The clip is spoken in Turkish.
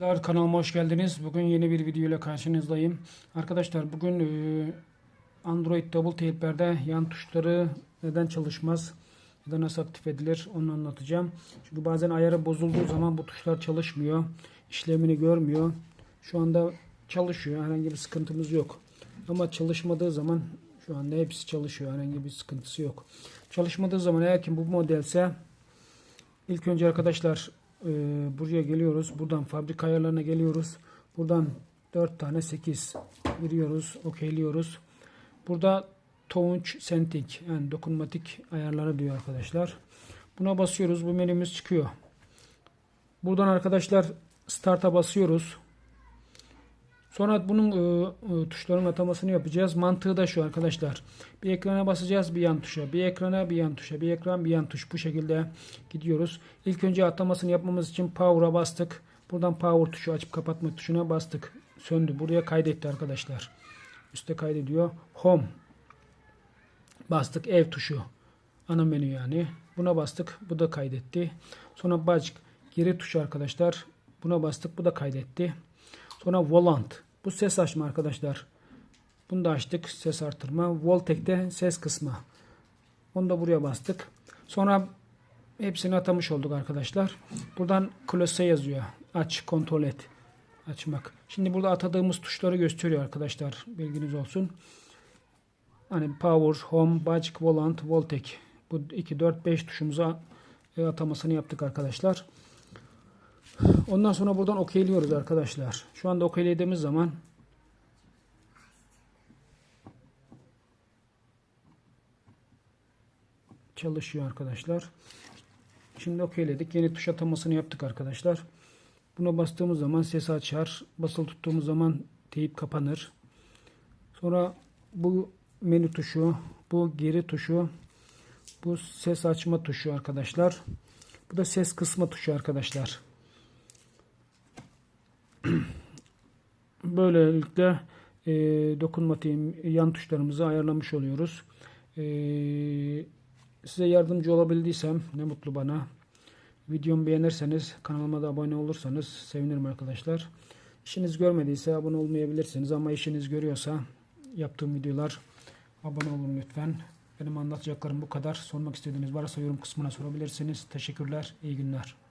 Arkadaşlar kanalıma hoş geldiniz. Bugün yeni bir video ile karşınızdayım. Arkadaşlar bugün e, Android Double Tape'lerde yan tuşları neden çalışmaz ya da nasıl aktif edilir onu anlatacağım. Çünkü bazen ayarı bozulduğu zaman bu tuşlar çalışmıyor. işlemini görmüyor. Şu anda çalışıyor. Herhangi bir sıkıntımız yok. Ama çalışmadığı zaman şu anda hepsi çalışıyor. Herhangi bir sıkıntısı yok. Çalışmadığı zaman eğer ki bu modelse İlk önce arkadaşlar e, buraya geliyoruz. Buradan fabrika ayarlarına geliyoruz. Buradan 4 tane 8 giriyoruz. Okeyliyoruz. Burada touch setting yani dokunmatik ayarları diyor arkadaşlar. Buna basıyoruz. Bu menümüz çıkıyor. Buradan arkadaşlar start'a basıyoruz. Sonra bunun e, e, tuşların atamasını yapacağız. Mantığı da şu arkadaşlar. Bir ekrana basacağız bir yan tuşa. Bir ekrana bir yan tuşa. Bir ekran bir yan tuş. Bu şekilde gidiyoruz. İlk önce atamasını yapmamız için power'a bastık. Buradan power tuşu açıp kapatma tuşuna bastık. Söndü. Buraya kaydetti arkadaşlar. Üste kaydediyor. Home. Bastık ev tuşu. Ana menü yani. Buna bastık. Bu da kaydetti. Sonra back geri tuşu arkadaşlar. Buna bastık. Bu da kaydetti. Sonra volant. Bu ses açma arkadaşlar. Bunu da açtık. Ses artırma. Voltek'te ses kısmı. Onu da buraya bastık. Sonra hepsini atamış olduk arkadaşlar. Buradan close yazıyor. Aç, kontrol et. Açmak. Şimdi burada atadığımız tuşları gösteriyor arkadaşlar. Bilginiz olsun. Hani power, home, budget, volant, voltek. Bu 2, 4, 5 tuşumuza e, atamasını yaptık arkadaşlar. Ondan sonra buradan okeyliyoruz arkadaşlar. Şu anda okeylediğimiz zaman çalışıyor arkadaşlar. Şimdi okeyledik. Yeni tuş atamasını yaptık arkadaşlar. Buna bastığımız zaman ses açar. Basılı tuttuğumuz zaman teyip kapanır. Sonra bu menü tuşu, bu geri tuşu, bu ses açma tuşu arkadaşlar. Bu da ses kısma tuşu arkadaşlar. Böylelikle e, dokunmatiğim yan tuşlarımızı ayarlamış oluyoruz. E, size yardımcı olabildiysem ne mutlu bana. Videomu beğenirseniz kanalıma da abone olursanız sevinirim arkadaşlar. İşiniz görmediyse abone olmayabilirsiniz ama işiniz görüyorsa yaptığım videolar abone olun lütfen. Benim anlatacaklarım bu kadar. Sormak istediğiniz varsa yorum kısmına sorabilirsiniz. Teşekkürler. İyi günler.